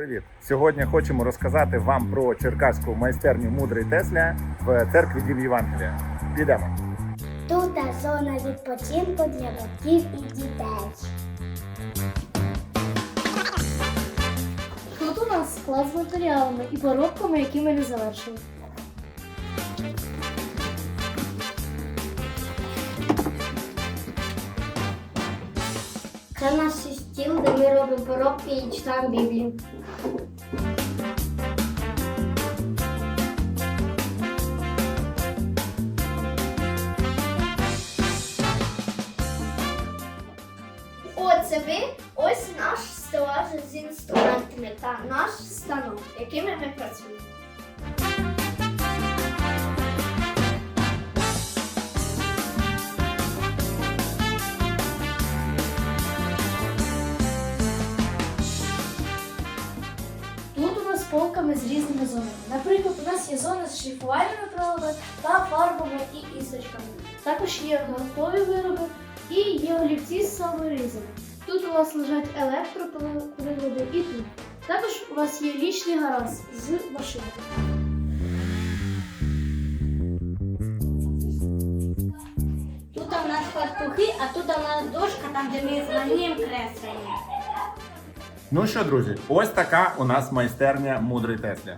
Привіт! Сьогодні хочемо розказати вам про черкаську майстерню мудрий Тесля в церкві Дім Євангелія. Підемо. Тут зона відпочинку для батьків і дітей. Тут у нас склад з матеріалами і поробками, які ми не завершили. Це наш стіл, де ми робимо поробки і читаємо Біблію. Оце ви, ось наш стелаж з інструментами та наш станок, якими ми працюємо. Полками з різними зонами. Наприклад, у нас є зона з шліфувальними приладами та фарбами і кісточками. Також є готові вироби і є олівці з саморізами. Тут у нас лежать електроприлади і тут. Також у нас є лічний гараж з машинами. Тут у нас фартухи, а тут у нас дошка, там, де ми змалюємо креслення. Ну що, друзі, ось така у нас майстерня мудрий Тесля.